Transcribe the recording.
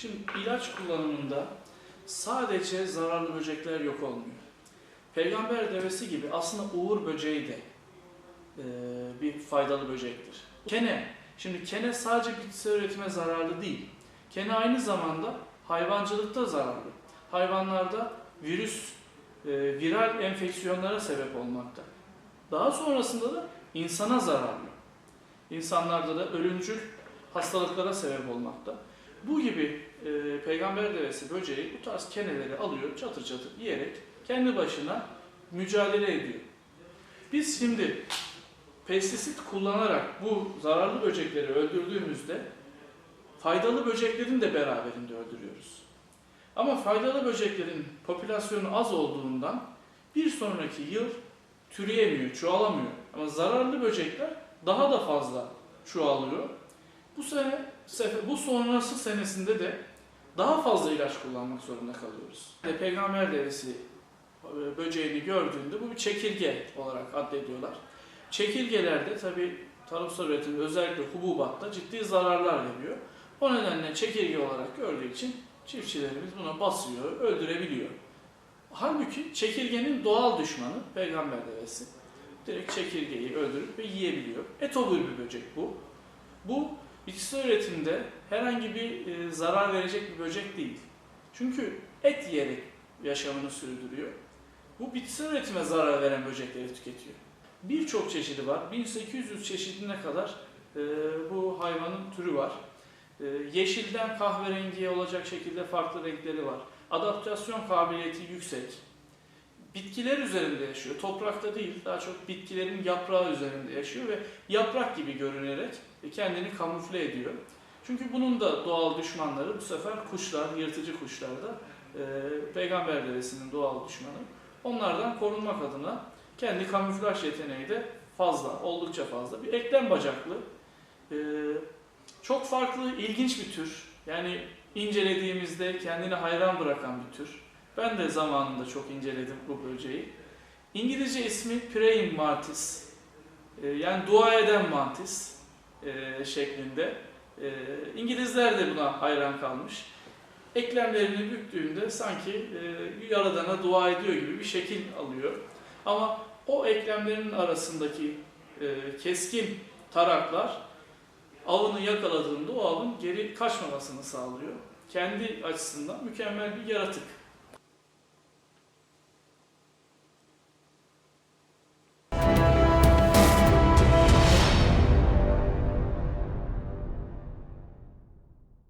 Şimdi ilaç kullanımında sadece zararlı böcekler yok olmuyor. Peygamber devesi gibi aslında uğur böceği de e, bir faydalı böcektir. Kene, şimdi kene sadece bitkisel üretime zararlı değil. Kene aynı zamanda hayvancılıkta zararlı. Hayvanlarda virüs, e, viral enfeksiyonlara sebep olmakta. Daha sonrasında da insana zararlı. İnsanlarda da ölümcül hastalıklara sebep olmakta. Bu gibi e, peygamber devesi böceği bu tarz keneleri alıyor çatır çatır yiyerek kendi başına mücadele ediyor. Biz şimdi pestisit kullanarak bu zararlı böcekleri öldürdüğümüzde faydalı böceklerin de beraberinde öldürüyoruz. Ama faydalı böceklerin popülasyonu az olduğundan bir sonraki yıl türeyemiyor, çoğalamıyor. Ama zararlı böcekler daha da fazla çoğalıyor. Bu sene, sefer- bu sonrası senesinde de daha fazla ilaç kullanmak zorunda kalıyoruz. Ve peygamber devesi e, böceğini gördüğünde bu bir çekirge olarak addediyorlar. Çekirgelerde tabi tarımsal üretim özellikle hububatta ciddi zararlar veriyor. O nedenle çekirge olarak gördüğü için çiftçilerimiz buna basıyor, öldürebiliyor. Halbuki çekirgenin doğal düşmanı peygamber devesi. Direkt çekirgeyi öldürüp ve yiyebiliyor. Etobur bir böcek bu. Bu bitkisel üretimde herhangi bir e, zarar verecek bir böcek değil. Çünkü et yiyerek yaşamını sürdürüyor. Bu bitkisel üretime zarar veren böcekleri tüketiyor. Birçok çeşidi var. 1800 çeşidine kadar e, bu hayvanın türü var. E, yeşilden kahverengiye olacak şekilde farklı renkleri var. Adaptasyon kabiliyeti yüksek. Bitkiler üzerinde yaşıyor. Toprakta değil, daha çok bitkilerin yaprağı üzerinde yaşıyor ve yaprak gibi görünerek kendini kamufle ediyor. Çünkü bunun da doğal düşmanları bu sefer kuşlar, yırtıcı kuşlar da e, peygamber devesinin doğal düşmanı. Onlardan korunmak adına kendi kamuflaj yeteneği de fazla, oldukça fazla. Bir eklem bacaklı, e, çok farklı, ilginç bir tür. Yani incelediğimizde kendini hayran bırakan bir tür. Ben de zamanında çok inceledim bu böceği. İngilizce ismi praying mantis. E, yani dua eden mantis e, şeklinde. E, İngilizler de buna hayran kalmış. Eklemlerini büktüğünde sanki e, Yaradan'a dua ediyor gibi bir şekil alıyor. Ama o eklemlerin arasındaki e, keskin taraklar avını yakaladığında o avın geri kaçmamasını sağlıyor. Kendi açısından mükemmel bir yaratık.